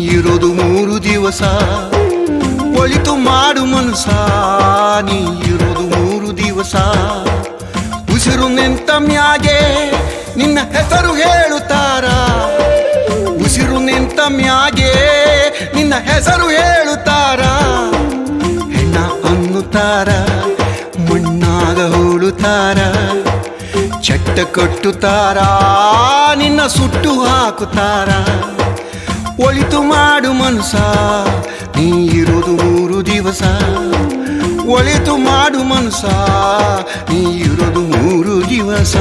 ಇರೋದು ಮೂರು ದಿವಸ. ಒಳಿತು ಮಾಡು ಮನಸ ನೀ ಇರೋದು ಮೂರು ದಿವಸ. ಉಸಿರು ನಿಂತ ಮ್ಯಾಗೆ ನಿನ್ನ ಹೆಸರು ಹೇಳುತ್ತಾರ. ಉಸಿರು ನಿಂತ ಮ್ಯಾಗೆ ನಿನ್ನ ಹೆಸರು ಹೇಳುತ್ತಾರ. ಹೆಣ್ಣ ಅನ್ನುತ್ತಾರ, ಮಣ್ಣಾಗ ಹೋಳುತ್ತಾರ ಚಟ್ಟ ಕಟ್ಟುತ್ತಾರ, ನಿನ್ನ ಸುಟ್ಟು ಹಾಕುತ್ತಾರ. ಒಳಿತು ಮಾಡು ಮನಸ ನೀ ಇರೋದು ಮೂರು ದಿವಸ. ಒಳಿತು ಮಾಡು ಮನಸ ನೀ ಇರೋದು ಮೂರು ದಿವಸ.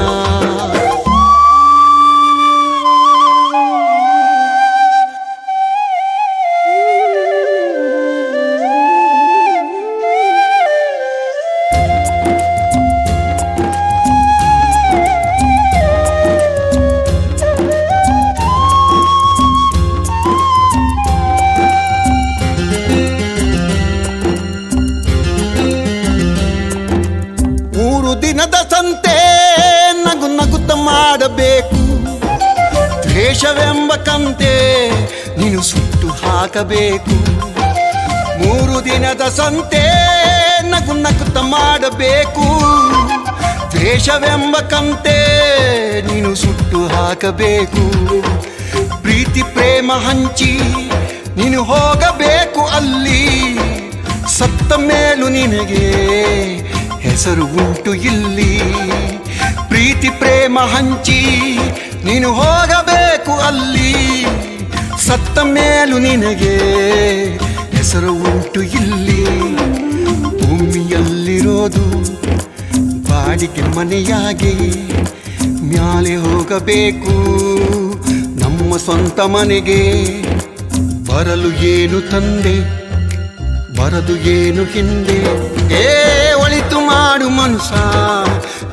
ದ್ವೇಷವೆಂಬ ಕಂತೆ ನೀನು ಸುಟ್ಟು ಹಾಕಬೇಕು. ಮೂರು ದಿನದ ಸಂತೆ ನಗು ನಗುತ್ತ ಮಾಡಬೇಕು. ದ್ವೇಷವೆಂಬ ಕಂತೆ ನೀನು ಸುಟ್ಟು ಹಾಕಬೇಕು. ಪ್ರೀತಿ ಪ್ರೇಮ ಹಂಚಿ ನೀನು ಹೋಗಬೇಕು ಅಲ್ಲಿ. ಸತ್ತ ಮೇಲೂ ನಿನಗೆ ಹೆಸರು ಉಂಟು ಇಲ್ಲಿ. ಪ್ರೀತಿ ಪ್ರೇಮ ಹಂಚಿ ನೀನು ಹೋಗಬೇಕು. ಅಲ್ಲಿ. ಸತ್ತ ಮೇಲೂ ನಿನಗೆ ಹೆಸರು ಉಂಟು ಇಲ್ಲಿ. ಭೂಮಿಯಲ್ಲಿರೋದು ಬಾಡಿಗೆ ಮನೆಯಾಗಿ. ಮ್ಯಾಲೆ ಹೋಗಬೇಕು ನಮ್ಮ ಸ್ವಂತ ಮನೆಗೆ. ಬರಲು ಏನು ತಂದೆ, ಬರದು ಏನು ಹಿಂದೆ. ಏ, ಒಳಿತು ಮಾಡು ಮನುಷ್ಯ,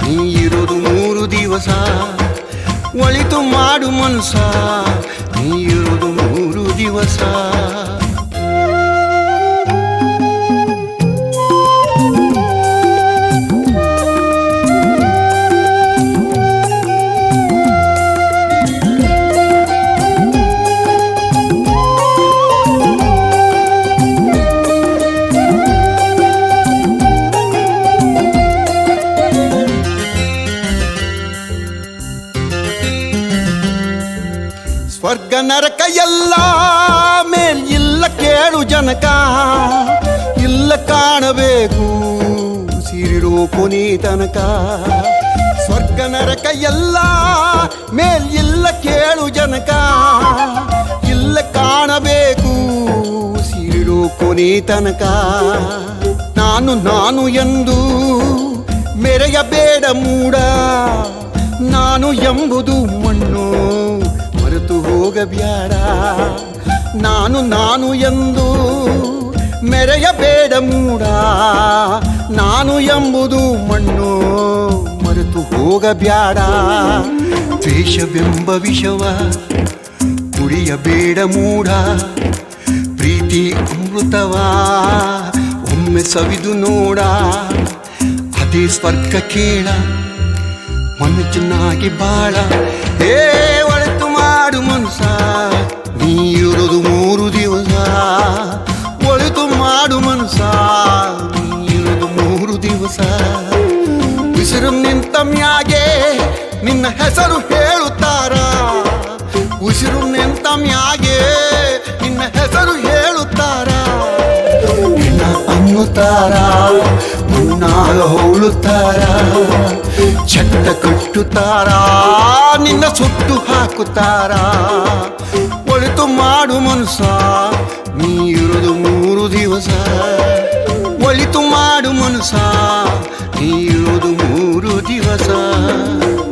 ನೀ ಇರೋದು ಮೂರು ದಿವಸ. ಒಳಿತು ಮಾಡು ಮನುಸ ನೀ ಇರುವುದು ಮೂರು ದಿವಸ. ಸ್ವರ್ಗ ನರಕ ಎಲ್ಲ ಮೇಲ್ ಇಲ್ಲ ಕೇಳು ಜನಕ. ಇಲ್ಲ ಕಾಣಬೇಕು ಸಿರಿರೋ ಕೊನಿ ತನಕ. ಸ್ವರ್ಗ ನರಕ ಎಲ್ಲ ಮೇಲ್ ಇಲ್ಲ ಕೇಳು ಜನಕ. ಇಲ್ಲ ಕಾಣಬೇಕು ಸಿರಿರೋ ಕೊನಿ ತನಕ. ನಾನು ನಾನು ಎಂದು ಮೆರೆಯಬೇಡ ಮೂಡ. ನಾನು ಎಂಬುದು ಮಣ್ಣು. ಮರೆತು ಹೋಗಬ್ಯಾಡ. ನಾನು ನಾನು ಎಂದು ಮೆರೆಯಬೇಡ ಮೂಡ. ನಾನು ಎಂಬುದು ಮಣ್ಣು ಮರೆತು ಹೋಗಬ್ಯಾಡ. ದ್ವೇಷವೆಂಬ ವಿಷವ ಕುಡಿಯಬೇಡ ಮೂಡ. ಪ್ರೀತಿ ಅಮೃತವಾ, ಒಮ್ಮೆ ಸವಿದು ನೋಡ. ಅದೇ ಸ್ವರ್ಗ ಕೇಳ ಚೆನ್ನಾಗಿ ಬಾಳ. ಏ ಉಸಿರು ನಿಂತ ಮ್ಯಾಗೆ ನಿನ್ನ ಹೆಸರು ಹೇಳುತ್ತಾರ? ಉಸಿರು ನಿಂತ ಮ್ಯಾಗೆ ನಿನ್ನ ಹೆಸರು ಹೇಳುತ್ತಾರ? ನಿನ್ನ ಅನ್ನುತ್ತಾರ? ಮುನ್ನಾಗ ಹೋಳುತ್ತಾರ ಚಟ್ಟ ಕಟ್ಟುತ್ತಾರ? ನಿನ್ನ ಸುಟ್ಟು ಹಾಕುತ್ತಾರ? ಒಳಿತು ಮಾಡು ಮನುಷ್ಯ ನೀ ಇರೋದು ಮೂರು ದಿವಸ. ಒಳಿತು ಮಾಡು ಮನುಸ ನೀ ಇರೋದು ಮೂರು ದಿವಸ